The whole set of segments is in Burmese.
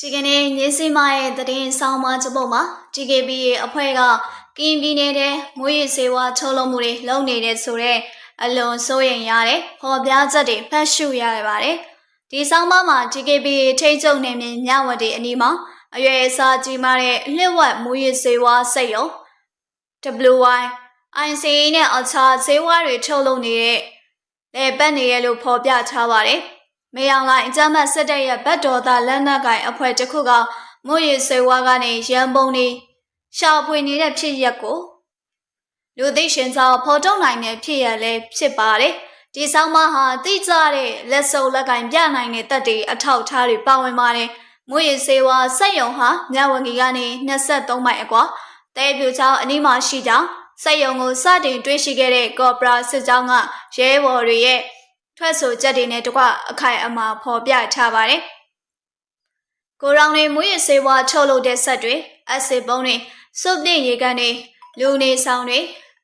ဒီကနေ့ညစီမရဲ့သတင်းဆောင်မချက်ပုံမှာ GKB ရဲ့အဖွဲ့ကကရင်ပြည်နယ်ထဲမွေးရစေဝါထုတ်လုပ်မှုတွေလုပ်နေတဲ့ဆိုတော့အလွန်စိုးရိမ်ရတယ်။ဖော်ပြချက်တွေဖတ်ရှုရရပါတယ်။ဒီဆောင်မမှာ GKB ထိတ်ချုပ်နေမြညဝတီအနီးမှာအရွယ်အစားကြီးမားတဲ့လျှက်ဝက်မွေးရစေဝါစိတ်ရုံ WY ICA နဲ့အခြားဈေးဝါးတွေထုတ်လုပ်နေတဲ့လေပတ်နေရလို့ဖော်ပြထားပါတယ်။ မေယောင်လိုင်းအကြမ်းဖက်စစ်တပ်ရဲ့ဗတ်တော်သားလက်နက်ကိုင်အဖွဲ့တစ်ခုကမွေရစေဝါကနေရန်ပုံနေရှာဖွေနေတဲ့ဖြစ်ရက်ကိုလူသိရှင်စာဖော်ထုတ်နိုင်တဲ့ဖြစ်ရက်လည်းဖြစ်ပါတယ်။ဒီဆောင်မဟာတိကျတဲ့လက်စုပ်လက်ကင်ပြနိုင်တဲ့တပ်တွေအထောက်အထားတွေပါဝင်ပါတယ်။မွေရစေဝါစက်ယုံဟာမြဝတီကနေ23မိုင်အကွာတဲပြူချောင်းအနီးမှာရှိကြောင်းစက်ယုံကိုစတင်တွေးရှိခဲ့တဲ့ကော့ပရာစစ်ကြောင်းကရဲဘော်တွေရဲ့ ထွက်ဆိုချက်တွေနဲ့တကွအခိုင်အမာဖော်ပြထားပါတယ်။ကိုရောင်နေမွေးရစေဝါထုတ်လုပ်တဲ့ဆက်တွေအက်ဆစ်ပုံးတွေစုပ်ပြည့်ရေကန်တွေလူနေဆောင်တွေ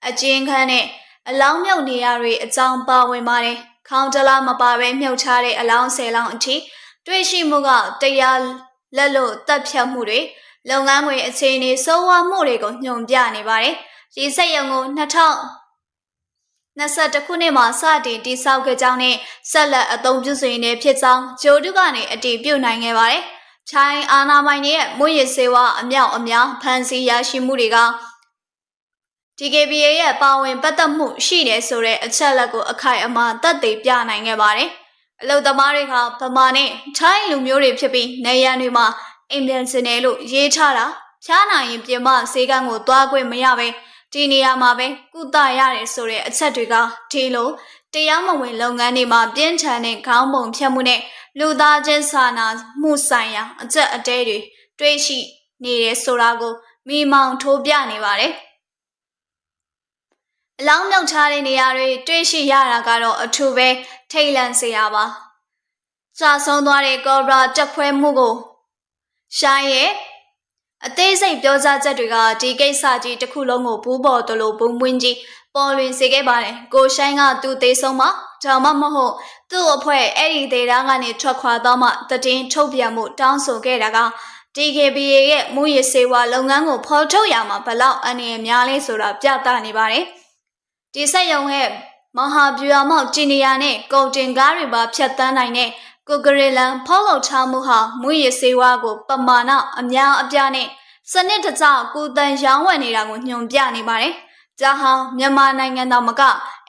အကျဉ်းခန်းနဲ့အလောင်းမြုပ်နေရတွေအကြောင်းပါဝင်ပါတယ်။ခေါင်းတလားမပါဘဲမြုပ်ထားတဲ့အလောင်းဆယ်လောင်းအထိတွေ့ရှိမှုကတရားလက်လို့တပ်ဖြတ်မှုတွေလုပ်ငန်းဝင်အခြေအနေစိုးဝါးမှုတွေကိုညွှန်ပြနေပါတယ်။ဒီစက်ရုံကို 2000 21ခုနှစ်မှာစတင်တိစောက်ခဲ့ကြောင်းနဲ့ဆက်လက်အသုံးပြုစေနေဖြစ်ကြောင်းဂျိုဒုကနေအတည်ပြုနိုင်ခဲ့ပါတယ်။ချိုင်းအာနာမိုင်ရဲ့မွေရစေဝါအမြောက်အများဖန်စီရရှိမှုတွေက DKBA ရဲ့ပါဝင်ပတ်သက်မှုရှိတယ်ဆိုတဲ့အချက်လက်ကိုအခိုင်အမာသက်သေပြနိုင်ခဲ့ပါတယ်။အလုသမားတွေကဗမာနဲ့ထိုင်းလူမျိုးတွေဖြစ်ပြီးနေရန်တွေမှာအိမ်ပြန်စင်တယ်လို့ရေးထားတာဖျားနိုင်ရင်ပြင်မစေကန်းကိုသွားခွင့်မရပဲ ဒီနေရာမှာပဲကုသရတယ်ဆိုတဲ့အချက်တွေကဒီလိုတရားမဝင်လုပ်ငန်းတွေမှာပြင်းထန်တဲ့ခေါင်းပုံဖြတ်မှုနဲ့လူသားချင်းစာနာမှုဆိုင်ရာအချက်အတဲတွေတွေ့ရှိနေတယ်ဆိုတာကိုမိမောင်ထိုးပြနေပါတယ်။အလောင်းမြုပ်ထားတဲ့နေရာတွေတွေ့ရှိရတာကတော့အထူးပဲထိတ်လန့်စရာပါ။ကြာဆုံးသွားတဲ့ကောဘရာတက်ခွဲမှုကိုရှိုင်းရဲ့ အသေးစိတ်ပြောကြားချက်တွေကဒီကိစ္စကြီးတစ်ခုလုံးကိုဘူးပေါ်တလို့ဘုံပွင့်ကြီးပေါ်လွင်စေခဲ့ပါတယ်ကိုရှိုင်းကသူ့သေးဆုံးမှဒါမှမဟုတ်သူ့အဖွဲ့အဲ့ဒီဒေတာကနေထွက်ခွာတော့မှတည်င်းထုတ်ပြန်မှုတောင်းဆိုခဲ့တာက DKBA ရဲ့မူရစေဝါလုပ်ငန်းကိုဖော်ထုတ်ရမှာဘလောက်အနေအများလဲဆိုတာပြသနေပါတယ်ဒီဆက်ယုံရဲ့မဟာဗျူဟာမောက်ဂျီနီယာနဲ့ကုန်တင်ကားတွေပါဖြတ်တန်းနိုင်တဲ့ ကိုဂရီလန်ဖောက်လောက်ထားမှုဟာမူရစေဝါကိုပမာဏအများအပြားနဲ့စနစ်တကျကိုတန်ရောင်းဝယ်နေတာကိုညွှန်ပြနေပါတယ်။ဒါဟာမြန်မာနိုင်ငံတော်မက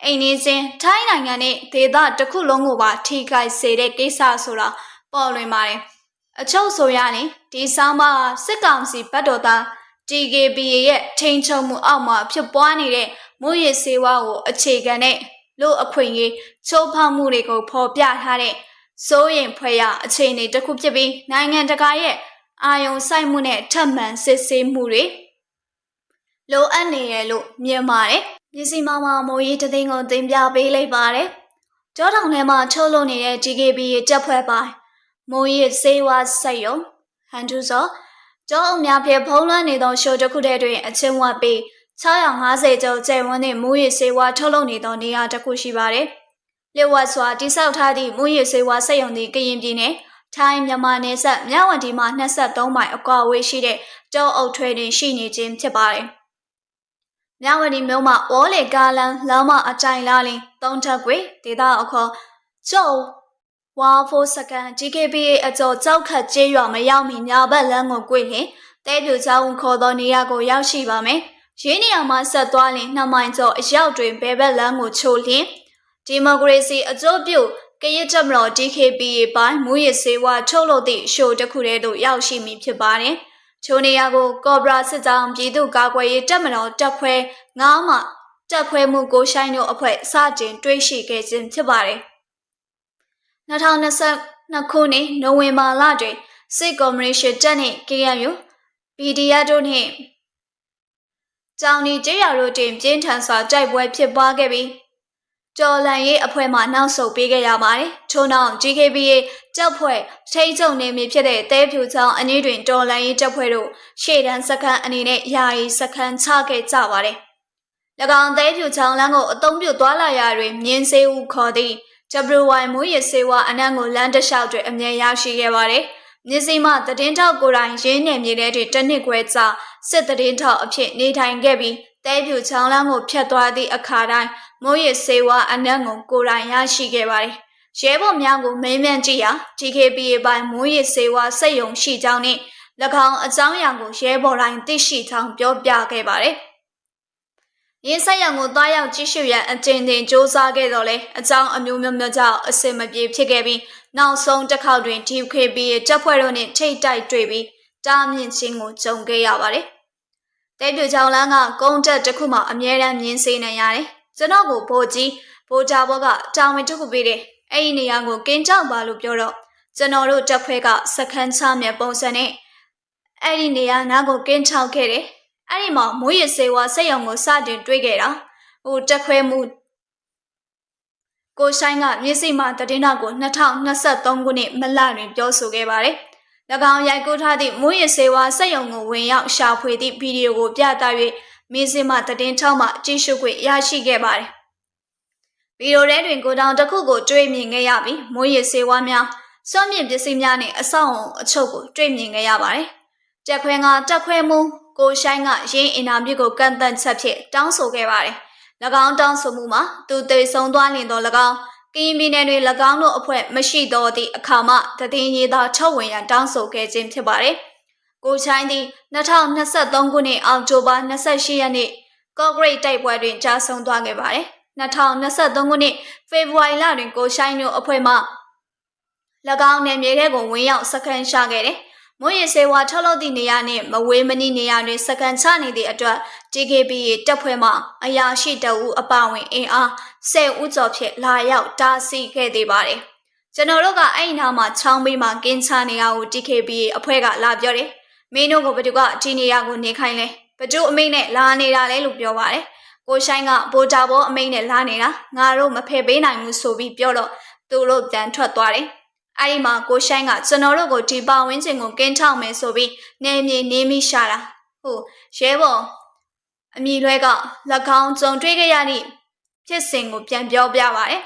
အိန္ဒိချင်းထိုင်းနိုင်ငံနဲ့ဒေသတစ်ခုလုံးကိုပါထိခိုက်စေတဲ့ကိစ္စဆိုတာပေါ်လွင်ပါတယ်။အချုပ်ဆိုရရင်ဒီဆောင်းပါးစစ်ကောင်စီဘတ်တော်သား TKBA ရဲ့ထိန်ချုံမှုအောက်မှာဖြစ်ပွားနေတဲ့မူရည်စေဝါကိုအခြေခံတဲ့လူအခွင့်အရေးချိုးဖောက်မှုတွေကိုဖော်ပြထားတဲ့ စိုးရင်ဖွဲ့ရအခြေအနေတစ်ခုဖြစ်ပြီးနိုင်ငံတကာရဲ့အာယုံဆိုင်မှုနဲ့ထပ်မံစစ်ဆေးမှုတွေလိုအပ်နေရလို့မြင်ပါတယ်။ပြည်စီမောင်မောင်မိုးကြီးတသိန်းကိုတင်ပြပေးလိုက်ပါတယ်။ကြောထောင်ထဲမှာထုတ်လုပ်နေတဲ့ GKB ရဲ့တက်ဖွဲ့ပိုင်းမိုးကြီးစေဝါစိတ်ယုံဟန်တူစောကျောင်းအများဖြင့်ဖုံးလွှမ်းနေသောရှိုးတစ်ခုတည်းတွင်အချင်းဝတ်ပြီး650ကျော်ကျဲဝန်းနှင့်မူရည်စေဝါထုတ်လုပ်နေသောနေရာတစ်ခုရှိပါတယ်။ လျှို့ဝှက်စွာတိစောက်ထားသည့်မူရည်စေဝါစိတ်ယုံသည့်ကရင်ပြည်နယ်ထိုင်းမြန်မာနယ်စပ်မြဝတီမှာ23မိုင်အကွာဝေးရှိတဲ့ကျောင်းအုပ်ထွေတွင်ရှိနေခြင်းဖြစ်ပါတယ်။မြဝတီမြို့မှာဝေါ်လေကားလန်လောင်းမအတိုင်လာလင်းသုံးထက်ကွေဒေသအခေါ်ကျောင်းဝါဖိုးစကန် GKPA အကျော်ကြောက်ခတ်ကျေးရွာမရောက်မီညာဘက်လမ်းကိုကွေ့ရင်တဲပြူချောင်းခေါ်သောနေရာကိုရောက်ရှိပါမယ်။ရင်းနေရာမှာဆက်သွားရင်နှစ်မိုင်ကျော်အရောက်တွင်ဘဲဘက်လမ်းကိုချိုလျင် ဒီမိုကရေစီအကျိုးပြုကရစ်တမတော် DKPA ပိုင်းမူရစေဝါထုတ်လုပ်သည့်ရှိုးတစ်ခုတည်းသို့ရောက်ရှိမည်ဖြစ်ပါတယ်။ချိုနေရာကိုကော့ဘရာစစ်ကြောင်းပြည်သူ့ကာကွယ်ရေးတပ်မတော်တပ်ခွဲ9မှတပ်ခွဲမှုကိုရှိုင်းတို့အဖွဲ့စတင်တွေးရှိခဲ့ခြင်းဖြစ်ပါတယ်။2022ခုနှစ်နိုဝင်ဘာလတွင်စစ်ကော်မရှင်တပ်နှင့် KNU PDF တို့နှင့်ကြောင်နီကျေးရွာတို့တွင်ပြင်းထန်စွာတိုက်ပွဲဖြစ်ပွားခဲ့ပြီး ကျော်လန်ရေးအဖွဲ့မှနောက်ဆုတ်ပေးခဲ့ရပါတယ်။ထို့နောက် GKBA တပ်ဖွဲ့ထိန်းချုပ်နေမည်ဖြစ်တဲ့တဲဖြူချောင်းအနီးတွင်တော်လန်ရေးတပ်ဖွဲ့တို့ရှေ့တန်းစခန်းအနေနဲ့ယာယီစခန်းချခဲ့ကြပါတယ်။၎င်းတဲဖြူချောင်းလမ်းကိုအုံပြုသွားလာရာတွင်မြင်းစေးဦးခေါ်သည့် WY မူရစေဝါအနံ့ကိုလမ်းတစ်လျှောက်တွင်အမြဲရရှိခဲ့ပါတယ်မြစည်းမသတင်းထောက်ကိုယ်တိုင်ရင်းနယ်မြေထဲတွင်တစ်နှစ်ခွဲကြာစစ်သတင်းထောက်အဖြစ်နေထိုင်ခဲ့ပြီး တဲပြူချောင်းလန်းကိုဖျက်သွားသည့်အခါတိုင်းမိုးရစေဝါအနက်ကိုကိုယ်တိုင်ရရှိခဲ့ပါတယ်။ရဲဘော်များကိုမေးမြန်းကြည့်ရာ GKPA ပိုင်းမိုးရစေဝါစက်ယုံရှိကြောင်းနှင့်၎င်းအကြောင်းအရာကိုရဲဘော်တိုင်းသိရှိကြောင်းပြောပြခဲ့ပါတယ်။ရင်းဆက်ရံကိုတွားရောက်ကြည့်ရှုရန်အကျဉ်းတင်စ조사ခဲ့တော့လဲအကြောင်းအမျိုးမျိုးမျိုးကြောင့်အစင်မပြေဖြစ်ခဲ့ပြီးနောက်ဆုံးတစ်ခေါက်တွင် TKP ရဲ့တပ်ဖွဲ့တို့နဲ့ထိတ်တိုက်တွေ့ပြီးတားမြင့်ခြင်းကိုကြုံခဲ့ရပါတယ်။ တဲပြူချောင်းလန်းကကုန်းတက်တစ်ခုမှအမြဲတမ်းမြင်စေနိုင်ရတယ်။ကျွန်တော်ကိုဗိုလ်ကြီးဗိုလ်ကြဘောကတာဝန်တစ်ခုပေးတယ်။အဲ့ဒီနေရာကိုကင်းကြောက်ပါလို့ပြောတော့ကျွန်တော်တို့တပ်ဖွဲ့ကစခန်းချမြပုံစံနဲ့အဲ့ဒီနေရာနားကိုကင်းချောက်ခဲ့တယ်။အဲ့ဒီမှာမိုးရစေဝါစက်ရုံကိုစတင်တွေ့ခဲ့တာ။ဟိုတက်ခွဲမှုကိုဆိုင်ကမျက်စိမှတည်င်းတော်ကို2023ခုနှစ်မလတွင်ပြောဆိုခဲ့ပါတယ်။၎ င်းရိုက်ကူးထားသည့်မွေးရစေဝါစက်ရုံကိုဝင်ရောက်ရှာဖွေသည့်ဗီဒီယိုကိုပြသ၍မျက်စိမှတည်င်းထောက်မှကြည့်ရှုခွင့်ရရှိခဲ့ပါတယ်။ဗီဒီယိုထဲတွင်ကိုတောင်တစ်ခုကိုတွေ့မြင်ခဲ့ရပြီးမွေးရစေဝါများစွန့်မြင့်ပစ္စည်းများနှင့်အဆောက်အုံအချုပ်ကိုတွေ့မြင်ခဲ့ရပါတယ်။တက်ခွဲကတက်ခွဲမှုကိုဆိုင်ကရင်းအင်တာဗျူးကိုကန့်သတ်ချက်ဖြင့်တောင်းဆိုခဲ့ပါတယ်။၎င်းတောင်းဆိုမှုမှာသူသေဆုံးသွားလင်တော်၎င်း ကရင်ပြည်နယ်တွင်၎င်းတို့အဖွဲ့မရှိတော့သည့်အခါမှတည်င်းရေးသားထုတ်ဝင်ရန်တောင်းဆိုခဲ့ခြင်းဖြစ်ပါတယ်။ကိုချိုင်းသည်2023ခုနှစ်အောက်တိုဘာ28ရက်နေ့ကော့ဂရိတ်တိုက်ပွဲတွင်ကြာဆုံးသွားခဲ့ပါတယ်။2023ခုနှစ်ဖေဖော်ဝါရီလတွင်ကိုရှိုင်းတို့အဖွဲ့မှ၎င်းနယ်မြေထဲကိုဝင်ရောက်စခန်းချခဲ့တယ်။ မွေးရစေဝါထုတ်လုပ်သည့်နေရာနှင့်မဝေးမနီးနေရာတွင်စကန်ချနေသည့်အတွက် TKP တပ်ဖွဲ့မှအရာရှိတအူအပဝင်အင်အား10ဦးကျော်ဖြင့်လာရောက်တားဆီးခဲ့သေးပါတယ်။ကျွန်တော်တို့ကအဲ့ဒီနားမှာချောင်းပေးမှာကင်းချနေရကို TKP အဖွဲ့ကလာပြောတယ်။မင်းတို့ကဘသူကဒီနေရာကိုနေခိုင်းလဲ။ဘသူအမိန့်နဲ့လာနေတာလဲလို့ပြောပါတယ်။ကိုဆိုင်ကဗိုလ်တာဘောအမိန့်နဲ့လာနေတာငါတို့မဖယ်ပေးနိုင်ဘူးဆိုပြီးပြောတော့သူတို့ပြန်ထွက်သွားတယ်။ အဲ့ဒီမှာကိုရှိုင်းကကျွန်တော်တို့ကိုဒီပါဝင်းကျင်ကိုကင်းထောက်မယ်ဆိုပြီးနေမြေနေမိရှာတာဟုတ်ရဲဘော်အမိလွဲက၎င်းကြုံတွေ့ခဲ့ရသည့်ဖြစ်စဉ်ကိုပြန်ပြောပြပါရယ်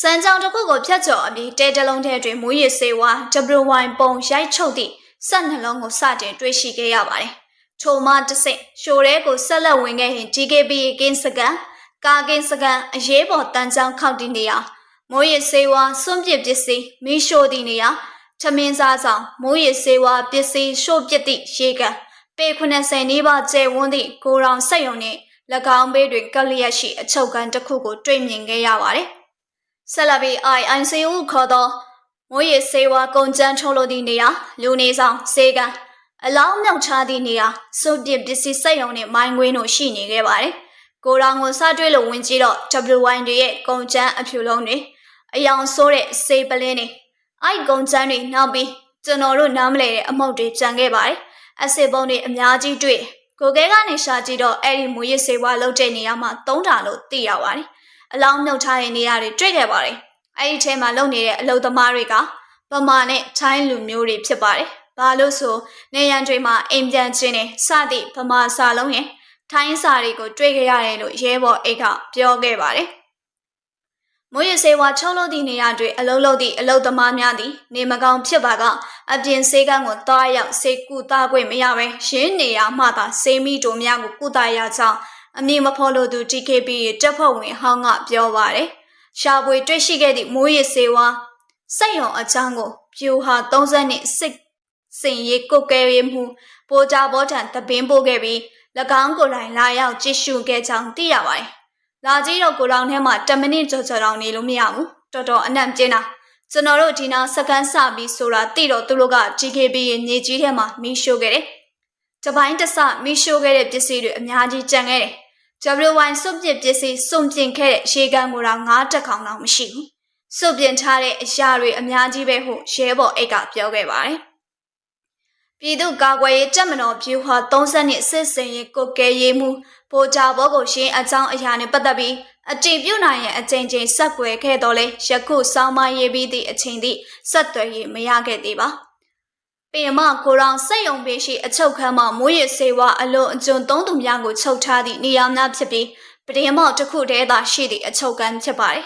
စံကြောင်တစ်ခုကိုဖြတ်ကျော်အပြီးတဲတလုံးထဲတွင်မူရည်စေဝါ WY ပုံရိုက်ချုပ်သည့်ဆက်နှလုံးကိုစတင်တွေ့ရှိခဲ့ရပါတယ်ထိုမှတစ်ဆင့်ရှိုးရဲကိုဆက်လက်ဝင်ခဲ့ရင် DKB ကင်းစကန်ကာကင်းစကန်အရေးပေါ်တန်းချောင်းခောက်တည်နေရာ မိုးရစေဝါစွန့်ပစ်ပစ္စည်းမီးရှို့သည့်နေရာထမင်းစားဆောင်မိုးရစေဝါပစ္စည်းရှို့ပစ်သည့်ရေကန်ပေ80နီးပါးကျဲဝန်းသည့်ကိုရောင်ဆက်ယုံနှင့်၎င်းဘေးတွင်ကလျက်ရှိအချုပ်ကန်တစ်ခုကိုတွေ့မြင်ခဲ့ရပါတယ်။ဆက်လက်ပြီး IICU ခေါ်သောမိုးရစေဝါကုန်ကျန်းထုတ်လုပ်သည့်နေရာလူနေဆောင်စေကန်အလောင်းမြောက်ချသည့်နေရာစွန့်ပစ်ပစ္စည်းဆက်ယုံနှင့်မိုင်းခွင်းတို့ရှိနေခဲ့ပါတယ်။ကိုရောင်ကိုစတွေ့လို့ဝင်ကြည့်တော့ WY တွေရဲ့ကုန်ကျန်းအဖြူလုံးတွေ အယောင်ဆိုးတဲ့စေပလင်းတွေအိုက်ကုံချမ်းတွေနောက်ပြီးကျွန်တော်တို့နားမလဲတဲ့အမှုတ်တွေကြံခဲ့ပါတယ်အစ်စ်ပုံတွေအများကြီးတွေ့ကိုကဲကနေရှာကြည့်တော့အဲ့ဒီမူရစ်စေဝါလောက်တဲ့နေရာမှာသုံးတာလို့သိရပါတယ်အလောင်းနှုတ်ထားတဲ့နေရာတွေတွေ့ခဲ့ပါတယ်အဲ့ဒီထဲမှာလုံနေတဲ့အလုပ်သမားတွေကဗမာနဲ့ချိုင်းလူမျိုးတွေဖြစ်ပါတယ်ဘာလို့ဆိုနေရန်တွေမှာအိမ်ပြန်ချင်းနေစသည့်ဗမာစာလုံးရင်ထိုင်းစာတွေကိုတွေ့ကြရတယ်လို့ရဲဘော်အိတ်ကပြောခဲ့ပါတယ် မိုးရစေဝါချုံလို့သည့်နေရာတွင်အလုံးလုံးသည့်အလုသမားများသည် နေမကောင်းဖြစ်ပါကအပြင်စေကန်းကိုတွားရောက်စေကူသားခွင့်မရဘဲရင်းနေရမှသာစေမီတို့များကိုကုသရကြောင်းအမည်မဖော်လို့သူ TKP တပ်ဖွဲ့ဝင်ဟောင်းကပြောပါတယ်။ရှာဖွေတွေ့ရှိခဲ့သည့်မိုးရစေဝါစိတ်ရုံအချောင်းကိုပြူဟာ30နှစ်စစ်စင်ရေးကုတ်ကဲရမှုပိုးကြဘောထံတပင်းပို့ခဲ့ပြီး၎င်းကိုယ်တိုင်လာရောက်ကြည့်ရှုခဲ့ကြောင်းသိရပါတယ် လာကြီးတော့ကိုလောင်ထဲမှာ10မိနစ်ကြော်ကြော်တောင်နေလို့မရဘူးတော်တော်အနံ့ကျင်းတာကျွန်တော်တို့ဒီနာစကန်စပြီးဆိုတာတိတော့သူတို့က GKB ရဲ့မြေကြီးထဲမှာမီးရှို့ခဲ့တယ်တပိုင်းတစမီးရှို့ခဲ့တဲ့ပစ္စည်းတွေအများကြီးကျန်ခဲ့တယ် WY စွန့်ပစ်ပစ္စည်းစွန့်ပင်ခဲ့တဲ့ရေကန်ကိုတော့ငါးတက်ခေါင်တော့မရှိဘူးစွန့်ပင်ထားတဲ့အရာတွေအများကြီးပဲဟုရဲဘော်အိတ်ကပြောခဲ့ပါတယ် ပြည်သူ့ကာကွယ်ရေးတပ်မတော်ဖြူဟာ30နှစ်စစ်စင်ရေးကိုကဲရေးမှုဗိုလ်ကြဘောကိုရှင်းအကြောင်းအရာနဲ့ပတ်သက်ပြီးအတည်ပြုနိုင်ရန်အကြိမ်ကြိမ်ဆက်ွယ်ခဲ့တော့လဲယခုစောင်းမရေးပြီးသည့်အချိန်သည့်ဆက်သွယ်ရေးမရခဲ့သေးပါပေမကိုရောင်စက်ယုံပေးရှိအချုပ်ခန်းမှာမိုးရစေဝါအလွန်အကျွံသုံးသူများကိုချုပ်ထားသည့်နေရာများဖြစ်ပြီးပဒင်းမောက်တစ်ခုတည်းသာရှိသည့်အချုပ်ခန်းဖြစ်ပါတယ်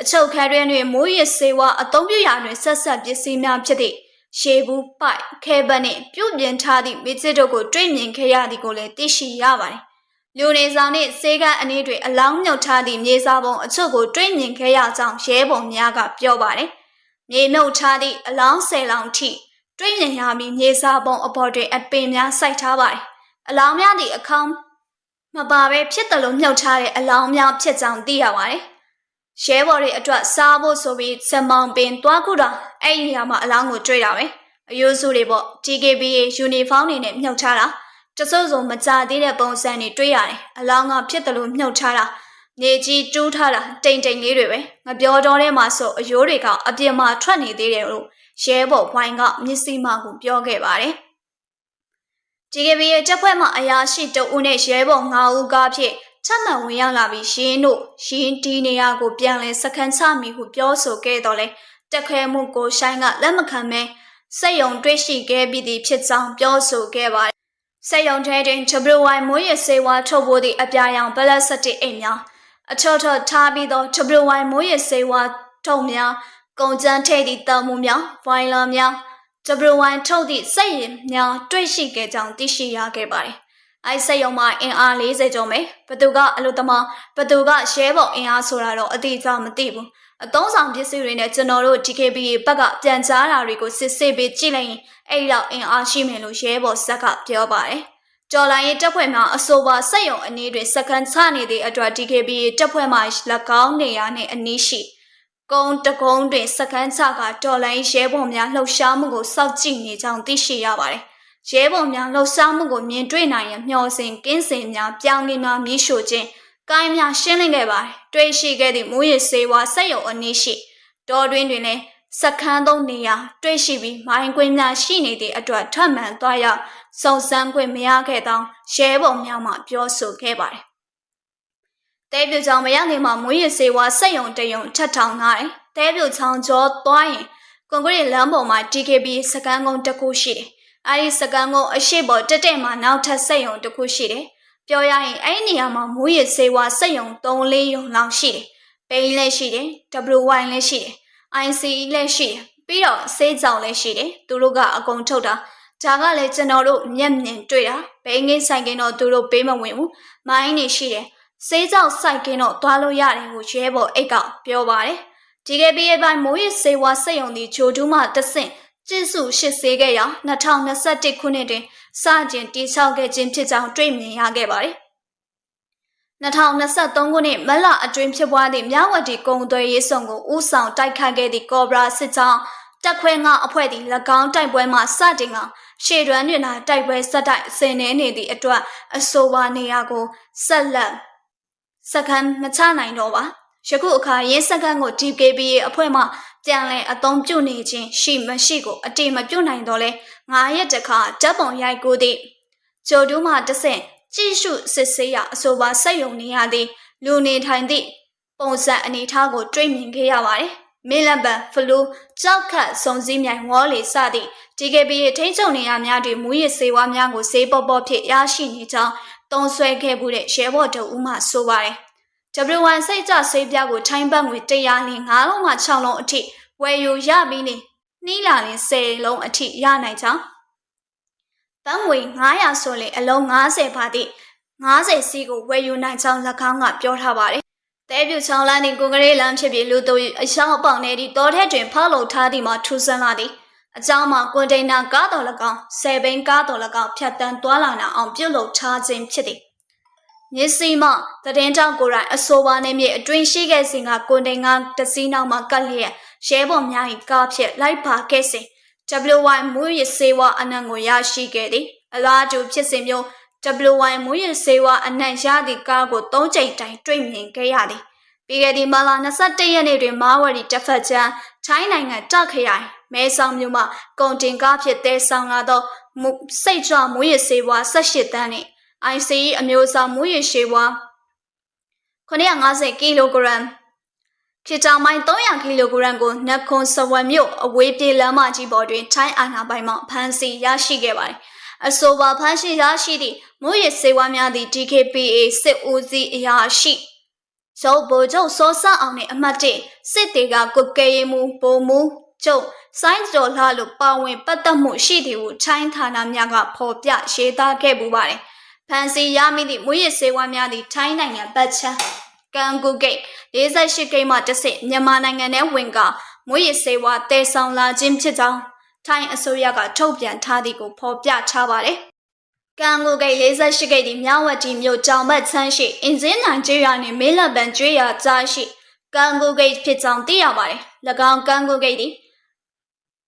အချုပ်ခန်းတွင်မိုးရစေဝါအသုံးပြုရာတွင်ဆက်ဆက်ပစ္စည်းများဖြစ်သည့် ရှေဘူးပိုက်ခဲဘတ်နှင့်ပြုတ်ပြင်ထားသည့်မိစစ်တို့ကိုတွေ့မြင်ခဲ့ရသည်ကိုလည်းသိရှိရပါတယ်။လူနေဆောင်နှင့်စေကန်းအနည်းတွေအလောင်းမြုပ်ထားသည့်မြေစာပုံအချို့ကိုတွေ့မြင်ခဲ့ရကြောင်းရဲဘော်များကပြောပါတယ်။မြေမြုပ်ထားသည့်အလောင်းဆယ်လောင်ထိတွေ့မြင်ရပြီးမြေစာပုံအပေါ်တွင်အပင်များစိုက်ထားပါတယ်။အလောင်းများသည့်အခေါင်းမပါပဲဖြစ်တယ်လို့မြုပ်ထားတဲ့အလောင်းများဖြစ်ကြောင်းသိရပါတယ်။ ရဲဘော်တွေအတွက်စားဖို့ဆိုပြီးစမောင်ပင်တွားခုတာအဲ့ဒီနေရာမှာအလောင်းကိုတွေ့တာပဲ။အယိုးစုတွေပေါ့ TKB ရဲ့ယူနီဖောင်းတွေနဲ့မြုပ်ထားတာတစိုးစုံမကြသေးတဲ့ပုံစံတွေတွေ့ရတယ်။အလောင်းကဖြစ်တယ်လို့မြုပ်ထားတာနေကြီးတူးထားတာတိမ်တိမ်လေးတွေပဲငပြောတော်ထဲမှာဆိုအယိုးတွေကအပြင်မှာထွက်နေသေးတယ်လို့ရဲဘော်ဝိုင်းကမျက်စိမှကိုပြောခဲ့ပါတယ်။ GKB ရဲ့တပ်ဖွဲ့မှအရာရှိတအုပ်နဲ့ရဲဘော်9ဦးကားဖြင့် ထပ်မံဝင်ရောက်လာပြီးရှင်းတို့ရှင်းဒီနေရာကိုပြန်လည်စခန်းချမိဟုပြောဆိုခဲ့တော်လဲတက်ခဲမှုကိုဆိုင်ကလက်မခံမဲစက်ယုံတွေ့ရှိခဲ့ပြီးသည်ဖြစ်ကြောင်းပြောဆိုခဲ့ပါတယ်။စက်ယုံထဲတွင် WY မိုးရစေဝါထုတ်ဖို့သည့်အပြာရောင်ဘလက်စတစ်အိမ်များအထော့ထော့ထားပြီးသော WY မိုးရစေဝါထုတ်များကုန်ကျန်းထဲသည့်တမှုများဝိုင်လာများ WY ထုတ်သည့်စက်ရင်များတွေ့ရှိခဲ့ကြောင်းသိရှိရခဲ့ပါတယ်။ အဲစက်ရုံမှာအင်အား40ကျော်မယ်။ဘသူကအလို့သမားဘသူကရဲဘော်အင်အားဆိုတာတော့အတိအကျမသိဘူး။အသုံးဆောင်ပစ္စည်းတွေနဲ့ကျွန်တော်တို့ DKB ဘက်ကပြန်ကြားတာတွေကိုစစ်ဆေးပြီးကြည့်လိုက်ရင်အဲ့ဒီတော့အင်အားရှိမယ်လို့ရဲဘော်ဇက်ကပြောပါတယ်။ကျော်လိုင်းရဲ့တပ်ဖွဲ့များအဆိုပါစက်ရုံအနည်းတွင်စကန်ချနေသည့်အတွက် DKB တပ်ဖွဲ့မှ၎င်းနေရာနှင့်အနည်းရှိကုန်းတကုန်းတွင်စကန်ချကတော်လိုင်းရဲဘော်များလှုပ်ရှားမှုကိုစောင့်ကြည့်နေကြောင်းသိရှိရပါတယ်။ ရဲဘော်များလှုပ်ရှားမှုကိုမြင်တွေ့နိုင်ရန်မျှော်စင်ကင်းစင်များပြောင်းလဲများမြှရှို့ခြင်းကိုင်းများရှင်းလင်းခဲ့ပါတယ်။တွေ့ရှိခဲ့သည့်မူရစေဝါစက်ရုံအနည်းရှိတော်တွင်တွင်လည်းစခန်းသုံးနေရာတွေ့ရှိပြီးမိုင်းကွင်းများရှိနေသည့်အတွက်ထပ်မံသွားရောက်စုံစမ်းခွင့်မရခဲ့သောရဲဘော်များမှပြောဆိုခဲ့ပါတယ်။တဲပြူချောင်မရခင်မှာမွေးရစေဝါစက်ယုံတယုံထပ်ထောင်ထားတယ်။တဲပြူချောင်ကျော်သွားရင်ကွန်ကရစ်လမ်းပေါ်မှာ DKB စကန်ကုန်းတစ်ခုရှိတယ်။ အဲဒီစကန်ကုန်းအရှိပေါ်တက်တက်မှာနောက်ထပ်စက်ယုံတစ်ခုရှိတယ်။ပြောရရင်အဲ့ဒီနေရာမှာမူရစေဝါစက်ယုံ3-4ယုံလောက်ရှိတယ်။ပိန်းလည်းရှိတယ်။ WY လည်းရှိတယ်။ ICE လည်းရှိတယ်။ပြီးတော့စေးကြောင်လည်းရှိတယ်။သူတို့ကအကုန်ထုတ်တာ။ဒါကလည်းကျွန်တော်တို့မျက်မြင်တွေ့တာ။ဘိန်းငင်းဆိုင်ကင်းတော့သူတို့ပေးမဝင်ဘူး။မိုင်းနေရှိတယ်။စေးကြောင်ဆိုင်ကင်းတော့သွားလို့ရတယ်ကိုရဲဘော်အိတ်ကပြောပါတယ်။ DKB ရဲ့ဘိုင်မိုးရစေဝါစက်ယုံဒီဂျိုတူးမှတဆင့် ကျစ်စုရှစ်စေးခဲ့ရာ2021ခုနှစ်တွင်စကျင်တိဆောက်ခဲ့ခြင်းဖြစ်ကြောင်းတွေ့မြင်ရခဲ့ပါတယ်။2023ခုနှစ်မလအတွင်းဖြစ်ပွားသည့်မြဝတီကုံသွဲရေးဆောင်ကိုဥဆောင်တိုက်ခိုက်ခဲ့သည့်ကော်ဘရာစစ်ကြောင်းတက်ခွဲငါအဖွဲ့သည်၎င်းတိုက်ပွဲမှစတင်ကရှေ့တွင်တွင်လာတိုက်ပွဲဆက်တိုက်ဆင်နေနေသည့်အတွက်အဆိုပါနေရာကိုဆက်လက်စကန်မချနိုင်တော့ပါယခုအခါရင်းစကန်ကို DKB ရဲ့အဖွဲ့မှ ပြန်လည်အသုံးပြုနေခြင်းရှိမရှိကိုအတိမပြုနိုင်တော့လဲ9ရက်တခါတပ်ပုံရိုက်ကိုသည့်ဂျိုဒူးမှတဆင့်ကြည့်ရှုစစ်ဆေးရအဆိုပါစက်ယုံနေရသည့်လူနေထိုင်သည့်ပုံစံအနေအထားကို တွေ့မြင်ခဲ့ရပါတယ်။မင်းလဘန်ဖလူကြောက်ခတ်စုံစည်းမြိုင်ဝေါ်လီစသည့် DKB ရဲ့ထိန်းချုပ်နေရများတွင်မူရစ်စေဝါများကိုဈေးပေါပေါဖြစ်ရရှိနေကြောင်းတုံးဆွဲခဲ့မှုတဲ့ရဲဘော်တို့ဦးမှဆိုပါတယ်။ W1 စိတ်ကြဆေးပြားကိုထိုင်းဘတ်ငွေ100လင်း9လုံးမှ6လုံးအထိဝယ်ယူရပြီးနေနှီးလာလင်း10လုံးအထိရနိုင်ကြောင်းဘတ်ငွေ900ဆိုရင်အလုံး90ပါသည့်90စီးကိုဝယ်ယူနိုင်ကြောင်း၎င်းကပြောထားပါတယ်။တဲပြူချောင်းလန်းနှင့်ကိုကလေးလမ်းဖြစ်ပြီးလူတို့အရှောင်းပေါက်နေသည့်တောထက်တွင်ဖောက်လုံထားသည့်မှာထူဆန်းလာသည်။အကြောင်းမှာကွန်တိန်နာကားတော်၎င်းဆယ်ဘိန်းကားတော်၎င်းဖြတ်တန်းသွားလာနိုင်အောင်ပြုလုပ်ထားခြင်းဖြစ်သည်။ မြစ်စီမသတင်းတောက်ကိုယ်တိုင်အဆိုပါနေမြေအတွင်းရှိခဲ့စဉ်ကကွန်တိန်ကတစည်းနောက်မှာကတ်လျက်ရဲဘော်များ၏ကားဖြင့်လိုက်ပါခဲ့စဉ် WY မူရစေဝါအနံကိုရရှိခဲ့သည်အလားတူဖြစ်စဉ်မျိုး WY မူရစေဝါအနံရသည့်ကားကို၃ကြိမ်တိုင်တွေ့မြင်ခဲ့ရသည်ပြီးခဲ့သည့်မလာ21ရက်နေ့တွင်မာဝရီတစ်ဖက်ချမ်းထိုင်းနိုင်ငံတခရိုင်မဲဆောင်းမြို့မှကုန်တင်ကားဖြစ်တဲဆောင်လာသောစိတ်ကြွမူရစေဝါ18တန်းနှင့် ICE အမျိုးအစားမူရရှေဝါ950ကီလိုဂရမ်ဖြစ်တောင်မိုင်300ကီလိုဂရမ်ကိုနက်ခွန်စဝံမြို့အဝေးပြေးလမ်းမကြီးပေါ်တွင်ထိုင်းအာဏာပိုင်မှဖမ်းဆီးရရှိခဲ့ပါတယ်။အဆိုပါဖမ်းဆီးရရှိသည့်မိုးရစေဝါများသည့် DKPA စစ်ဦးစီးအရာရှိဇော်ဘိုကျုပ်စောစအောင်နှင့်အမှတ်၁စစ်တေကကုတ်ကဲရီမူဘုံမူကျုပ်စိုင်းကျော်လာလို့ပါဝင်ပတ်သက်မှုရှိတယ်ဟုထိုင်းဌာနများကဖော်ပြရေးသားခဲ့ပူပါတယ်။ ဖန်စီရမိသည့်မွေးရစေဝါများသည့်ထိုင်းနိုင်ငံပတ်ချမ်းကန်ကူဂိတ်48ဂိတ်မှတစ်ဆင့်မြန်မာနိုင်ငံထဲဝင်ကမွေးရစေဝါတည်ဆောင်လာခြင်းဖြစ်ကြောင်းထိုင်းအစိုးရကထုတ်ပြန်ထားသည်ကိုဖော်ပြထားပါတယ်။ကန်ကူဂိတ်48ဂိတ်သည်မြောက်ဝတီမြို့ကြောင်ဘတ်ချမ်းရှိအင်ဂျင်နိုင်ကျွော်နှင့်မေလပန်ကျွော်ကြားရှိကန်ကူဂိတ်ဖြစ်ကြောင်းသိရပါတယ်။၎င်းကန်ကူဂိတ်သည်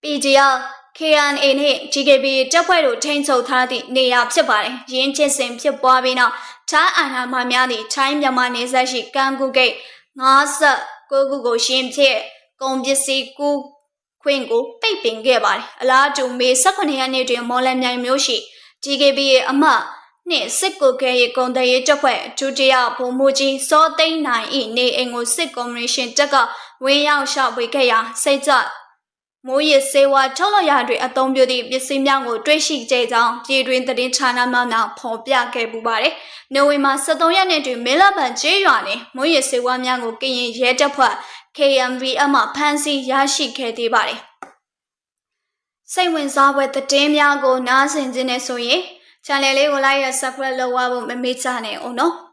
PGR KNA နဲ့ GKB တပ်ဖွဲ့တို့ထိန်းချုပ်ထားသည့်နေရာဖြစ်ပါတယ်။ရင်းချင်းစင်ဖြစ်ပွားပြီးနောက်ထိုင်းအာဏာမှများသည့်ထိုင်းမြန်မာနယ်စပ်ရှိကမ်ကူဂိတ်59ခုကိုရှင်ဖြစ်ကုန်ပစ္စည်းကူးခွင့်ကိုပိတ်ပင်ခဲ့ပါတယ်။အလားတူမေ18ရက်နေ့တွင်မော်လမြိုင်မြို့ရှိ GKB ရဲ့အမတ်နှင့်စစ်ကိုကဲရဲ့ကုန်တယ်ရေးတပ်ဖွဲ့ဒုတိယဗိုလ်မှူးကြီးစောသိန်းနိုင်၏နေအိမ်ကိုစစ်ကော်မရှင်တပ်ကဝင်းရောက်ရှောက်ပေးခဲ့ရာစိတ်ကြ မိုးရစေဝါထုတ်လို့ရတွေအသုံးပြုသည့်ပစ္စည်းများကိုတွေ့ရှိကြကြောင်းပြည်တွင်သတင်းဌာနမှမှဖော်ပြခဲ့ပူပါတယ်။နိုဝင်ဘာ23ရက်နေ့တွင်မေလပန်ကျေးရွာတွင်မိုးရစေဝါများကိုကရင်ရဲတပ်ဖွဲ့ KMVM မှဖမ်းဆီးရရှိခဲ့သေးပါတယ်။စိတ်ဝင်စားဖွယ်သတင်းများကိုနားဆင်ခြင်းနဲ့ဆိုရင် channel လေးကို like ရ subscribe လုပ်ရဖို့မမေ့ကြနဲ့အောင်နော်။